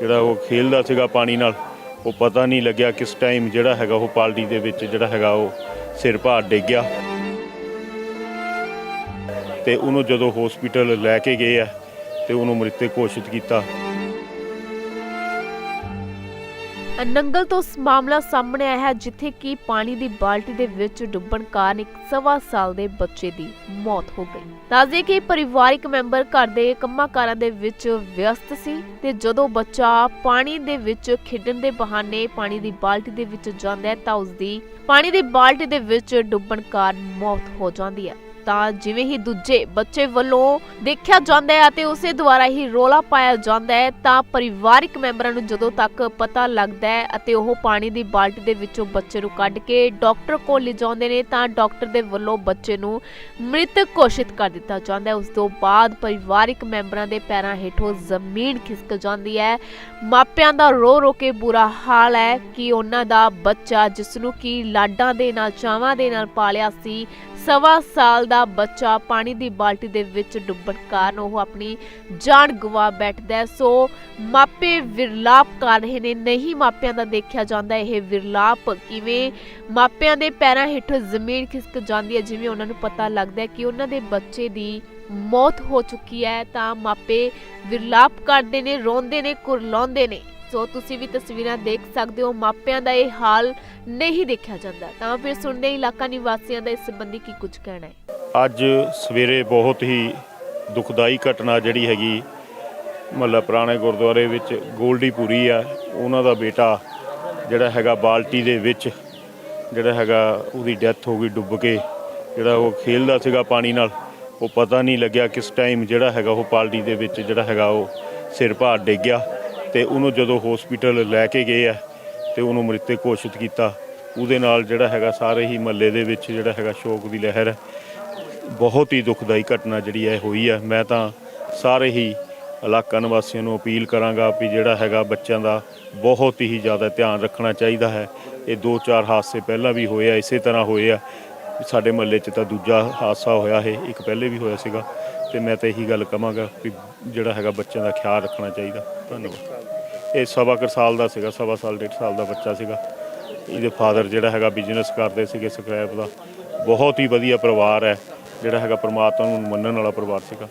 ਜਿਹੜਾ ਉਹ ਖੇਲਦਾ ਸੀਗਾ ਪਾਣੀ ਨਾਲ, ਉਹ ਪਤਾ ਨਹੀਂ ਲੱਗਿਆ ਕਿਸ ਟਾਈਮ ਜਿਹੜਾ ਹੈਗਾ ਉਹ ਪਾਲਟੀ ਦੇ ਵਿੱਚ ਜਿਹੜਾ ਹੈਗਾ ਉਹ ਸਿਰ ਭਾਰ ਡਿੱਗ ਗਿਆ। ਤੇ ਉਹਨੂੰ ਜਦੋਂ ਹਸਪੀਟਲ ਲੈ ਕੇ ਗਏ ਆ, ਤੇ ਉਹਨੂੰ ਮ੍ਰਿਤਕ ਘੋਸ਼ਿਤ ਕੀਤਾ। ਨੰਗਲ ਤੋਂ ਮਾਮਲਾ ਸਾਹਮਣੇ ਆਇਆ ਹੈ, ਜਿੱਥੇ ਕਿ ਪਾਣੀ ਦੀ ਬਾਲਟੀ ਦੇ ਵਿੱਚ ਡੁੱਬਣ ਕਾਰਨ ਇੱਕ ਸਵਾ ਸਾਲ ਦੇ ਬੱਚੇ ਦੀ ਮੌਤ ਹੋ ਗਈ। ਦੱਸਦੇ ਕਿ ਪਰਿਵਾਰਿਕ ਮੈਂਬਰ ਘਰ ਦੇ ਕੰਮਾਂ ਕਾਰਾਂ ਦੇ ਵਿੱਚ ਵਿਅਸਤ ਸੀ ਤੇ ਜਦੋਂ ਬੱਚਾ ਪਾਣੀ ਦੇ ਵਿੱਚ ਖੇਡਣ ਦੇ ਬਹਾਨੇ ਪਾਣੀ ਦੀ ਬਾਲਟੀ ਦੇ ਵਿੱਚ ਜਾਂਦਾ ਹੈ ਤਾਂ ਉਸ ਦੀ ਪਾਣੀ ਦੀ ਬਾਲਟੀ ਦੇ ਵਿੱਚ ਡੁੱਬਣ ਕਾਰਨ ਮੌਤ ਹੋ ਜਾਂਦੀ ਹੈ। ਤਾਂ ਜਿਵੇਂ ਹੀ ਦੂਜੇ ਬੱਚੇ ਵੱਲੋਂ ਦੇਖਿਆ ਜਾਂਦਾ ਹੈ ਅਤੇ ਉਸੇ ਦੁਆਰਾ ਹੀ ਰੋਲਾ ਪਾਇਆ ਜਾਂਦਾ ਹੈ, ਤਾਂ ਪਰਿਵਾਰਿਕ ਮੈਂਬਰਾਂ ਨੂੰ ਜਦੋਂ ਤੱਕ ਪਤਾ ਲੱਗਦਾ ਹੈ ਅਤੇ ਉਹ ਪਾਣੀ ਦੀ ਬਾਲਟੀ ਦੇ ਵਿੱਚੋਂ ਬੱਚੇ ਨੂੰ ਕੱਢ ਕੇ ਡਾਕਟਰ ਕੋਲ ਲਿਜਾਉਂਦੇ ਨੇ, ਤਾਂ ਡਾਕਟਰ ਦੇ ਵੱਲੋਂ ਬੱਚੇ ਨੂੰ ਮ੍ਰਿਤ ਘੋਸ਼ਿਤ ਕਰ ਦਿੱਤਾ ਜਾਂਦਾ ਹੈ। ਉਸ ਤੋਂ ਬਾਅਦ ਪਰਿਵਾਰਿਕ ਮੈਂਬਰਾਂ ਦੇ ਪੈਰਾਂ ਹੇਠੋਂ ਜ਼ਮੀਨ ਖਿਸਕ ਜਾਂਦੀ ਹੈ। ਮਾਪਿਆਂ ਦਾ ਰੋ ਰੋ ਕੇ ਬੁਰਾ ਹਾਲ ਹੈ ਕਿ ਉਹਨਾਂ ਦਾ ਬੱਚਾ ਜਿਸ ਨੂੰ ਕਿ ਲਾਡਾਂ ਦੇ ਨਾਲ, ਚਾਵਾਂ ਦੇ ਨਾਲ ਪਾਲਿਆ ਸੀ, ਸਵਾ ਸਾਲ ਦਾ ਬੱਚਾ ਪਾਣੀ ਦੀ ਬਾਲਟੀ ਦੇ ਵਿੱਚ ਡੁੱਬਣ ਕਾਰਨ ਉਹ ਆਪਣੀ ਜਾਨ ਗਵਾ ਬੈਠਦਾ ਸੋ ਮਾਪੇ ਵਿਰਲਾਪ ਕਰ ਰਹੇ ਨੇ। ਨਹੀਂ ਮਾਪਿਆਂ ਦਾ ਦੇਖਿਆ ਜਾਂਦਾ। ਇਹ ਵਿਰਲਾਪ ਕਿਵੇਂ ਮਾਪਿਆਂ ਦੇ ਪੈਰਾਂ ਹੇਠੋਂ ਜ਼ਮੀਨ ਖਿਸਕ ਜਾਂਦੀ ਹੈ, ਜਿਵੇਂ ਉਹਨਾਂ ਨੂੰ ਪਤਾ ਲੱਗਦਾ ਹੈ ਕਿ ਉਹਨਾਂ ਦੇ ਬੱਚੇ ਦੀ ਮੌਤ ਹੋ ਚੁੱਕੀ ਹੈ। ਤਾਂ ਮਾਪੇ ਵਿਰਲਾਪ ਕਰਦੇ ਨੇ, ਰੋਂਦੇ ਨੇ, ਕੁਰਲਾਉਂਦੇ ਨੇ। ਸੋ ਤੁਸੀਂ ਵੀ ਤਸਵੀਰਾਂ ਦੇਖ ਸਕਦੇ ਹੋ। ਮਾਪਿਆਂ ਦਾ ਇਹ ਹਾਲ ਨਹੀਂ ਦੇਖਿਆ ਜਾਂਦਾ। ਤਾਂ ਫਿਰ ਸੁਣਦੇ ਇਲਾਕਾ ਨਿਵਾਸੀਆਂ ਦਾ ਇਸ ਸੰਬੰਧੀ ਕੀ ਕੁਝ ਕਹਿਣਾ ਹੈ। ਅੱਜ ਸਵੇਰੇ ਬਹੁਤ ਹੀ ਦੁਖਦਾਈ ਘਟਨਾ ਜਿਹੜੀ ਹੈਗੀ, ਮਹੱਲਾ ਪੁਰਾਣੇ ਗੁਰਦੁਆਰੇ ਵਿੱਚ ਗੋਲਡੀ ਗੋਲਡੀਪੁਰੀ ਆ। ਉਹਨਾਂ ਦਾ ਬੇਟਾ ਜਿਹੜਾ ਹੈਗਾ ਬਾਲਟੀ ਦੇ ਵਿੱਚ ਜਿਹੜਾ ਹੈਗਾ ਉਹਦੀ ਡੈਥ ਹੋ ਗਈ ਡੁੱਬ ਕੇ। ਜਿਹੜਾ ਉਹ ਖੇਲਦਾ ਸੀਗਾ ਪਾਣੀ ਨਾਲ, ਉਹ ਪਤਾ ਨਹੀਂ ਲੱਗਿਆ ਕਿਸ ਟਾਈਮ ਜਿਹੜਾ ਹੈਗਾ ਉਹ ਪਾਲਟੀ ਦੇ ਵਿੱਚ ਜਿਹੜਾ ਹੈਗਾ ਉਹ ਸਿਰ ਭਾਰ ਡਿੱਗ ਗਿਆ ਤੇ ਉਹਨੂੰ ਜਦੋਂ ਹਸਪੀਟਲ ਲੈ ਕੇ ਗਏ ਆ ਤੇ ਉਹਨੂੰ ਮ੍ਰਿਤਕ ਘੋਸ਼ਿਤ ਕੀਤਾ। ਉਹਦੇ ਨਾਲ ਜਿਹੜਾ ਹੈਗਾ ਸਾਰੇ ਹੀ ਮਹੱਲੇ ਦੇ ਵਿੱਚ ਜਿਹੜਾ ਹੈਗਾ ਸ਼ੋਕ ਦੀ ਲਹਿਰ ਹੈ ਬਹੁਤ ਹੀ ਦੁਖਦਾਈ ਘਟਨਾ ਜਿਹੜੀ ਹੈ ਹੋਈ ਹੈ। ਮੈਂ ਤਾਂ ਸਾਰੇ ਹੀ ਇਲਾਕਾ ਨਿਵਾਸੀਆਂ ਨੂੰ ਅਪੀਲ ਕਰਾਂਗਾ ਵੀ ਜਿਹੜਾ ਹੈਗਾ ਬੱਚਿਆਂ ਦਾ ਬਹੁਤ ਹੀ ਜ਼ਿਆਦਾ ਧਿਆਨ ਰੱਖਣਾ ਚਾਹੀਦਾ ਹੈ। ਇਹ ਦੋ ਚਾਰ ਹਾਦਸੇ ਪਹਿਲਾਂ ਵੀ ਹੋਏ ਆ, ਇਸੇ ਤਰ੍ਹਾਂ ਹੋਏ ਆ। ਸਾਡੇ ਮਹੱਲੇ 'ਚ ਤਾਂ ਦੂਜਾ ਹਾਦਸਾ ਹੋਇਆ ਹੈ ਇੱਕ ਪਹਿਲੇ ਵੀ ਹੋਇਆ ਸੀਗਾ। ਤੇ ਮੈਂ ਤਾਂ ਇਹੀ ਗੱਲ ਕਹਾਂਗਾ ਵੀ ਜਿਹੜਾ ਹੈਗਾ ਬੱਚਿਆਂ ਦਾ ਖਿਆਲ ਰੱਖਣਾ ਚਾਹੀਦਾ। ਧੰਨਵਾਦ। ਇਹ ਸਵਾ ਕੁ ਸਾਲ ਦਾ ਸੀਗਾ, ਸਵਾ ਸਾਲ, ਡੇਢ ਸਾਲ ਦਾ ਬੱਚਾ ਸੀਗਾ। ਇਹਦੇ ਫਾਦਰ ਜਿਹੜਾ ਹੈਗਾ ਬਿਜ਼ਨਸ ਕਰਦੇ ਸੀਗੇ ਸਕ੍ਰੈਪ ਦਾ। ਬਹੁਤ ਹੀ ਵਧੀਆ ਪਰਿਵਾਰ ਹੈ। ਜਿਹੜਾ ਹੈਗਾ ਪਰਮਾਤਮਾ ਨੂੰ ਮੰਨਣ ਵਾਲਾ ਪਰਿਵਾਰ ਸੀਗਾ।